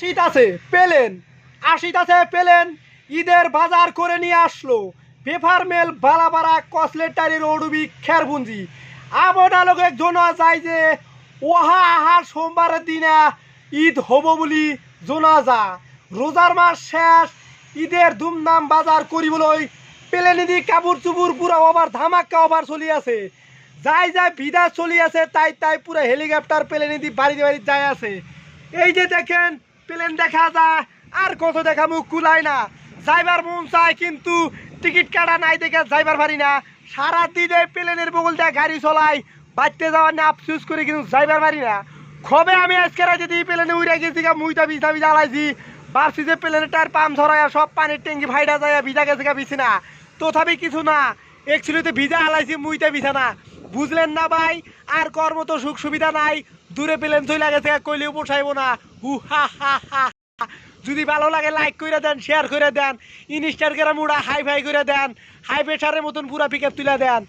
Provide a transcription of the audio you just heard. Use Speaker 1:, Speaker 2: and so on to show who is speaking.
Speaker 1: শীত আছে, পেলেন। আশিত আছে, পেলেন। ঈদের বাজার করে নিয়ে আসলো। পেপার মেল, বালাবাড়া কসলেটারি রৌডুবি, খেরবুঞ্জি। আবনালোকে জোনা যায় যে, ওহা আহার সোমবারের দিনা ঈদ হব বলি জোনা যা রোজার মাস শেষ, ঈদের ধুমধাম বাজার করিবলৈ পেলেনিদি কাপড় চুপুর পুরা ওভার ধামাক্কা ওভার চলি আছে। যাই যাই বিদা চলি আছে, তাই তাই পুরো হেলিকপ্টার পেলেনিদি বাড়িতে বাড়ি যায় আছে। এই যে দেখেন প্লেন দেখা যায়, আর কত দেখা মুখ কুলায় না। যাইবার মন চায় কিন্তু টিকিট কাটা নাই দেখে যাইবার পারি না। সারা দিনে প্লেনের বগল দিয়ে গাড়ি চলাই বাড়তে যাওয়ার না আফসুস করে কিন্তু যাইবার পারি না। খবে আমি আজকে রাতে দিয়ে প্লেনে উড়ে গেছি মুইটা বিছা বিছা আলাইছি ভাবছি যে প্লেনের টায়ার পাম্প ছড়াইয়া সব পানির ট্যাঙ্কি ভাইডা যায় ভিজা গেছে বিছি না। তথাপি কিছু না একচুয়ালিতে ভিজা হালাইছি মুইটা বিছা না। বুঝলেন না ভাই, আর কর্ম তো সুখ সুবিধা নাই। দূরে পেলেন প্লেন লাগে থেকে কইলেও পোষাইব না। হু, হা হা হা যদি ভালো লাগে লাইক করে দেন শেয়ার করে দেন। ইনস্টাগ্রাম উড়া হাই ফাই করে দেন। হাই প্রেশারের মতন পুরা পিক তুলে দেন।